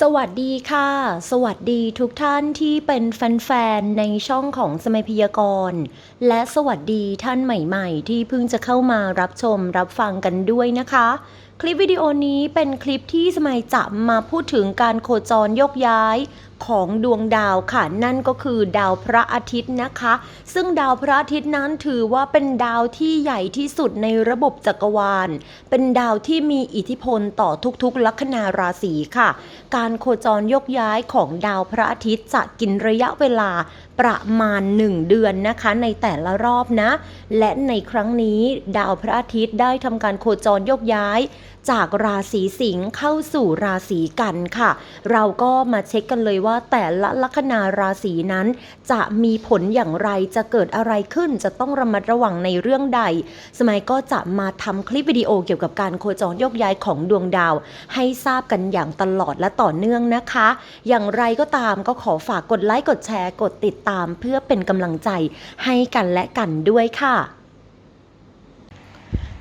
สวัสดีค่ะ สวัสดีทุกท่านที่เป็นแฟนๆในช่องของสมัยพยากรณ์และสวัสดีท่านใหม่ๆ ที่เพิ่งจะเข้ามารับชมรับฟังกันด้วยนะคะ คลิปวิดีโอนี้เป็นคลิปที่สมัยจะมาพูดถึงการโคจรยกย้ายของดวงดาวค่ะ นั่นก็คือดาวพระอาทิตย์นะคะ ซึ่งดาวพระอาทิตย์นั้นถือว่าเป็นดาวที่ใหญ่ที่สุดในระบบจักรวาล เป็นดาวที่มีอิทธิพลต่อทุกๆ ลัคนาราศีค่ะ การโคจรยกย้ายของดาวพระอาทิตย์จะกินระยะเวลาประมาณ 1 เดือนนะคะในแต่ละรอบนะ และในครั้งนี้ดาวพระอาทิตย์ได้ทำการโคจรยกย้าย จากราศีสิงห์เข้าสู่ราศีกันค่ะ เราก็มาเช็คกันเลยว่าแต่ละลัคนาราศีนั้น จะมีผลอย่างไรจะเกิดอะไรขึ้น จะต้องระมัดระวังในเรื่องใด สมัยก็จะมาทำคลิปวิดีโอเกี่ยวกับการโคจรยกย้ายของดวงดาว ให้ทราบกันอย่างตลอดและต่อเนื่องนะคะ อย่างไรก็ตามก็ขอฝากกดไลค์กดแชร์กดติดตาม เพื่อเป็นกำลังใจให้กันและกันด้วยค่ะ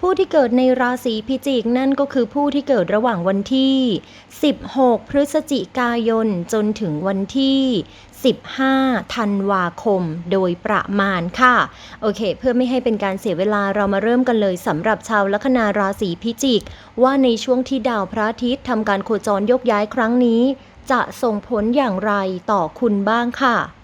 ผู้ที่เกิดในราศีพิจิกนั่นก็คือผู้ที่เกิดระหว่างวันที่ 16 พฤศจิกายน จนถึงวันที่ 15 ธันวาคม โดยประมาณค่ะ โอเค เพื่อไม่ให้เป็นการเสียเวลาเรามาเริ่มกันเลยสำหรับชาวลัคนาราศีพิจิก ว่าในช่วงที่ดาวพระอาทิตย์ทำการโคจรยกย้ายครั้งนี้ จะส่งผลอย่างไรต่อคุณบ้างค่ะ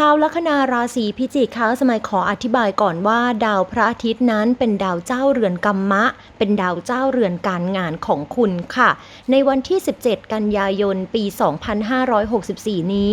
ชาวลัคนาราศีพิจิกคะสมัยขออธิบายก่อนว่า ดาวพระอาทิตย์นั้นเป็นดาวเจ้าเรือนกัมมะ เป็นดาวเจ้าเรือนการงานของคุณค่ะ ในวันที่ 17 กันยายน ปี 2564 นี้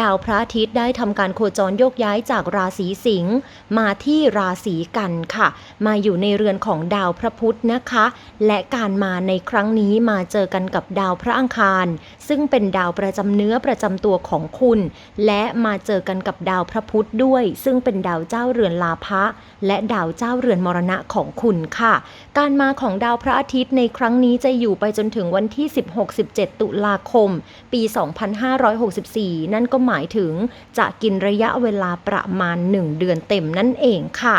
ดาวพระอาทิตย์ได้ทำการโคจรโยกย้ายจากราศีสิงห์มาที่ราศีกันค่ะ มาอยู่ในเรือนของดาวพระพุธนะคะ และการมาในครั้งนี้มาเจอกันกับดาวพระอังคาร ซึ่งเป็นดาวประจำเนื้อประจำตัวของคุณ และมาเจอกันกับดาวพระพุธด้วย ซึ่งเป็นดาวเจ้าเรือนลาภะและดาวเจ้าเรือนมรณะของคุณค่ะ การมาของดาวพระอาทิตย์ในครั้งนี้จะอยู่ไปจนถึงวันที่ 16-17 ตุลาคม ปี 2564 นั่นก็หมายถึงจะกินระยะเวลาประมาณ 1 เดือนเต็มนั่นเองค่ะ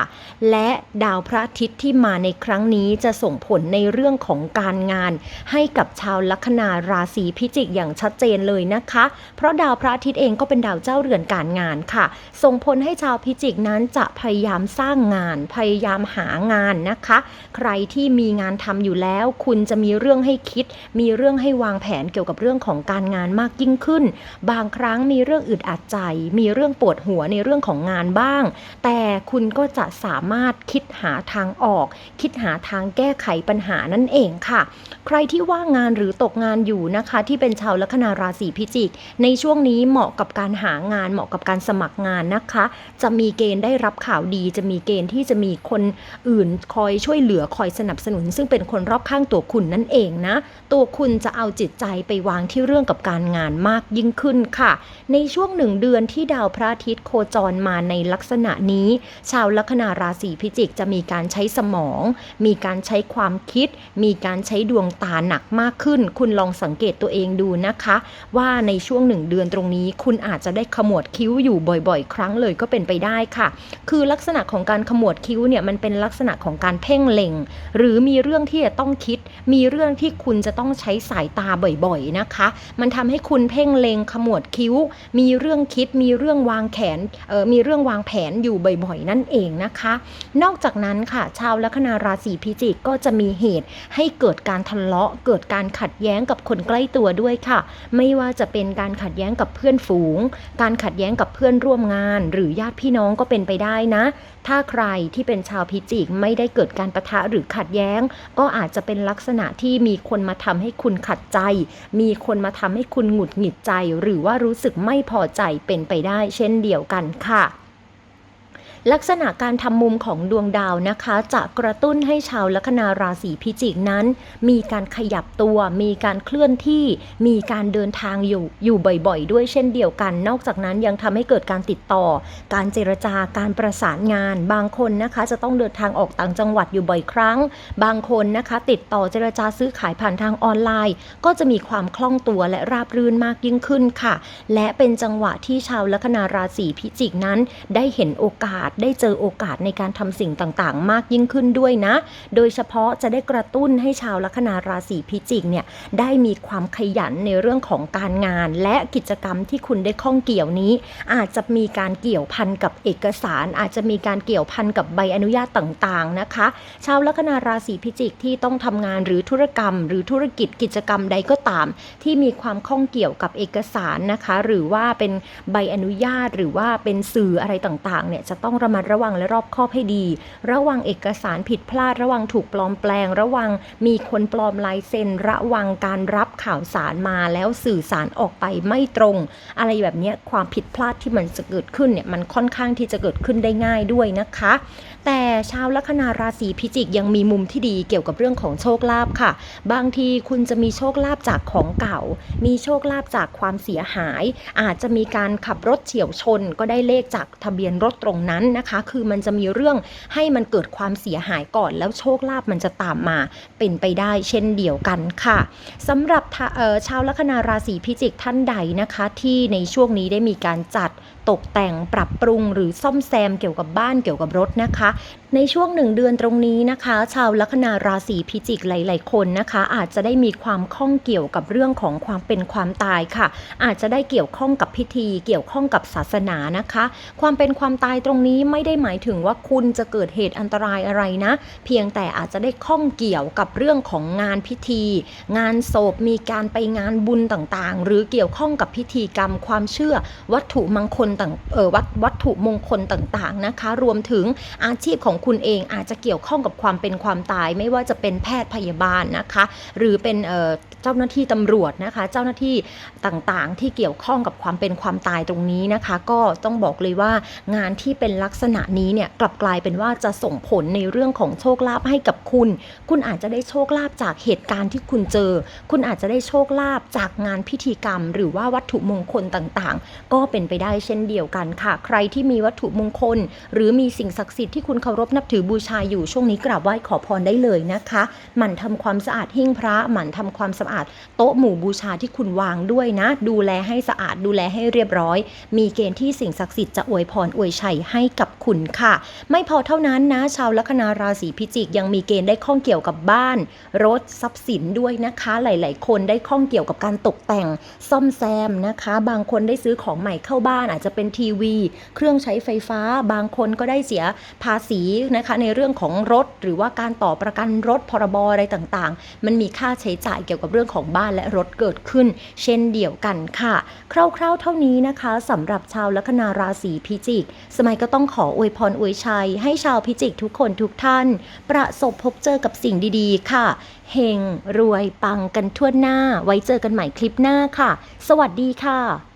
และดาวพระอาทิตย์ที่มาในครั้งนี้จะส่งผลในเรื่องของการงาน ให้กับชาวลัคนาราศีพิจิกอย่างชัดเจนเลยนะคะ เพราะดาวพระอาทิตย์เองก็เป็นดาวเจ้าเรือนการงานค่ะ ส่งผลให้ชาวพิจิกนั้นจะพยายามสร้างงาน พยายามหางานนะคะ ใครที่มีงานทำอยู่แล้ว คุณจะมีเรื่องให้คิด มีเรื่องให้วางแผนเกี่ยวกับเรื่องของการงานมากยิ่งขึ้น บางครั้งมีเรื่องอึดอัดใจ มีเรื่องปวดหัวในเรื่องของงานบ้าง แต่คุณก็จะสามารถคิดหาทางออก คิดหาทางแก้ไขปัญหานั่นเองค่ะ ใครที่ว่างงานหรือตกงานอยู่นะคะ ที่เป็นชาวลัคนาราศีพิจิก ในช่วงนี้เหมาะกับการหางานเหมาะกับการสมัครงานนะคะ จะมีเกณฑ์ได้รับข่าวดี จะมีเกณฑ์ที่จะมีคนอื่นคอยช่วยเหลือคอยสนับสนุน ซึ่งเป็นคนรอบข้างตัวคุณนั่นเองนะ ตัวคุณจะเอาจิตใจไปวางที่เรื่องกับการงานมากยิ่งขึ้นค่ะ ในช่วงหนึ่งเดือนที่ดาวพระอาทิตย์โคจรมาในลักษณะนี้ ชาวลัคนาราศีพิจิกจะมีการใช้สมอง มีการใช้ความคิด มีการใช้ดวงตาหนักมากขึ้น คุณลองสังเกตตัวเองดูนะคะ ว่าในช่วงหนึ่งเดือนตรงนี้ คุณอาจจะได้ขมวดคิ้วอยู่บ่อยๆ ครั้งเลยก็เป็นไปได้ค่ะ คือลักษณะของการขมวดคิ้วเนี่ยมันเป็นลักษณะของการเพ่งเล็ง หรือมีเรื่องที่จะต้องคิด มีเรื่องที่คุณจะต้องใช้สายตาบ่อยๆนะคะ มันทำให้คุณเพ่งเล็งขมวดคิ้ว มีเรื่องคิด มีเรื่องวางแผนมีเรื่องวางแผนอยู่บ่อยๆ นั่นเองนะคะ นอกจากนั้นค่ะ ชาวลัคนาราศีพิจิกก็จะมีเหตุให้เกิดการทะเลาะ เกิดการขัดแย้งกับคนใกล้ตัวด้วยค่ะ ไม่ว่าจะเป็นการขัดแย้งกับเพื่อนฝูง การขัดแย้งกับเพื่อนร่วมงาน หรือญาติพี่น้องก็เป็นไปได้นะ ถ้าใครที่เป็นชาวพิจิกไม่ได้เกิดการประทะหรือขัดแย้ง ก็อาจจะเป็นลักษณะที่มีคนมาทำให้คุณขัดใจ มีคนมาทำให้คุณหงุดหงิดใจ หรือว่ารู้สึกไม่พอใจเป็นไปได้ เช่นเดียวกันค่ะ ลักษณะการทำมุมของดวงดาวนะคะ จะกระตุ้นให้ชาวลัคนาราศีพิจิกนั้น มีการขยับตัว มีการเคลื่อนที่ มีการเดินทางอยู่อยู่บ่อยๆ ด้วยเช่นเดียวกัน นอกจากนั้นยังทำให้เกิดการติดต่อ การเจรจาการประสานงาน บางคนนะคะจะต้องเดินทางออกต่างจังหวัดอยู่บ่อยครั้ง บางคนนะคะติดต่อเจรจาซื้อขายผ่านทางออนไลน์ ก็จะมีความคล่องตัวและราบรื่นมากยิ่งขึ้นค่ะ และเป็นจังหวะที่ชาวลัคนาราศีพิจิกนั้น ได้เห็นโอกาสได้เจอโอกาสในการทำสิ่งต่างๆ มากยิ่งขึ้นด้วยนะ โดยเฉพาะจะได้กระตุ้นให้ชาวลัคนาราศีพิจิกเนี่ยได้มีความขยันในเรื่องของการงาน และกิจกรรมที่คุณได้ข้องเกี่ยวนี้ อาจจะมีการเกี่ยวพันกับเอกสาร อาจจะมีการเกี่ยวพันกับใบอนุญาตต่างๆนะคะ ชาวลัคนาราศีพิจิกที่ต้องทำงานหรือธุรกรรม หรือธุรกิจกิจกรรมใดก็ตาม ที่มีความข้องเกี่ยวกับเอกสารนะคะ หรือว่าเป็นใบอนุญาตหรือว่าเป็นสื่ออะไรต่างๆเนี่ยจะต้องระมัดระวังและรอบคอบให้ดี ระวังเอกสารผิดพลาด ระวังถูกปลอมแปลง ระวังมีคนปลอมลายเซ็น ระวังการรับข่าวสารมาแล้วสื่อสารออกไปไม่ตรง อะไรแบบนี้ความผิดพลาดที่มันจะเกิดขึ้นเนี่ยมันค่อนข้างที่จะเกิดขึ้นได้ง่ายด้วยนะคะ แต่ชาวลัคนาราศีพิจิกยังมีมุมที่ดีเกี่ยวกับเรื่องของโชคลาภค่ะ บางทีคุณจะมีโชคลาภจากของเก่า มีโชคลาภจากความเสียหาย อาจจะมีการขับรถเฉียวชน ก็ได้เลขจากทะเบียนรถตรงนั้นนะคะ คือมันจะมีเรื่องให้มันเกิดความเสียหายก่อน แล้วโชคลาภมันจะตามมาเป็นไปได้เช่นเดียวกันค่ะสำหรับชาวลัคนาราศีพิจิกท่านใดนะคะ ที่ในช่วงนี้ได้มีการจัดตกแต่งปรับปรุงหรือซ่อมแซมเกี่ยวกับบ้านเกี่ยวกับรถนะคะในช่วงหนึ่งเดือนตรงนี้นะคะ ชาวลัคนาราศีพิจิกหลาย ๆ คนนะคะ อาจจะได้มีความข้องเกี่ยวกับเรื่องของความเป็นความตายค่ะ อาจจะได้เกี่ยวข้องกับพิธี เกี่ยวข้องกับศาสนานะคะ ความเป็นความตายตรงนี้ไม่ได้หมายถึงว่าคุณจะเกิดเหตุอันตรายอะไรนะ เพียงแต่อาจจะได้ข้องเกี่ยวกับเรื่องของงานพิธี งานศพมีการไปงานบุญต่างๆ หรือเกี่ยวข้องกับพิธีกรรมความเชื่อ วัตถุมงคลต่างเออวัตวัตถุมงคลต่างๆนะคะ รวมถึงอาชีพของคุณเองอาจจะเกี่ยวข้องกับความเป็นความตาย ไม่ว่าจะเป็นแพทย์พยาบาลนะคะ หรือเป็นเอ่อเจ้าหน้าที่ตำรวจนะคะ เจ้าหน้าที่ต่างๆ ที่เกี่ยวข้องกับความเป็นความตายตรงนี้นะคะ ก็ต้องบอกเลยว่างานที่เป็นลักษณะนี้เนี่ยกลับกลายเป็นว่าจะส่งผลในเรื่องของโชคลาภให้กับคุณ คุณอาจจะได้โชคลาภจากเหตุการณ์ที่คุณเจอ คุณอาจจะได้โชคลาภจากงานพิธีกรรม หรือว่าวัตถุมงคลต่างๆ ก็เป็นไปได้เช่นเดียวกันค่ะ ใครที่มีวัตถุมงคล หรือมีสิ่งศักดิ์สิทธิ์ที่คุณเคารพนับถือบูชาอยู่ช่วงนี้กราบไหว้ขอพรได้เลยนะคะ หมั่นทำความสะอาดหิ้งพระ หมั่นทำความสะอาด โต๊ะหมู่บูชาที่คุณวางด้วยนะ ดูแลให้สะอาดดูแลให้เรียบร้อย มีเกณฑ์ที่สิ่งศักดิ์สิทธิ์จะอวยพรอวยชัยให้กับคุณค่ะ ไม่พอเท่านั้นนะ ชาวลัคนาราศีพิจิกยังมีเกณฑ์ได้ข้องเกี่ยวกับบ้าน รถทรัพย์สินด้วยนะคะ หลาย ๆ คนได้ข้องเกี่ยวกับการตกแต่ง ซ่อมแซมนะคะ บางคนได้ซื้อของใหม่เข้าบ้านอาจจะเป็นทีวี เครื่องใช้ไฟฟ้า บางคนก็ได้เสียภาษีนะคะในเรื่องของรถ หรือว่าการต่อประกันรถพรบอะไรต่างๆ มันมีค่าใช้จ่ายเกี่ยวกับเรื่องของบ้านและรถเกิดขึ้น เช่นเดียวกันค่ะ คร่าวๆเท่านี้นะคะสำหรับชาวลัคนาราศีพิจิก สมัยก็ต้องขออวยพรอวยชัย ให้ชาวพิจิกทุกคนทุกท่าน ประสบพบเจอกับสิ่งดีๆ ค่ะเฮงรวยปังกันทั่วหน้า ไว้เจอกันใหม่คลิปหน้าค่ะ สวัสดีค่ะ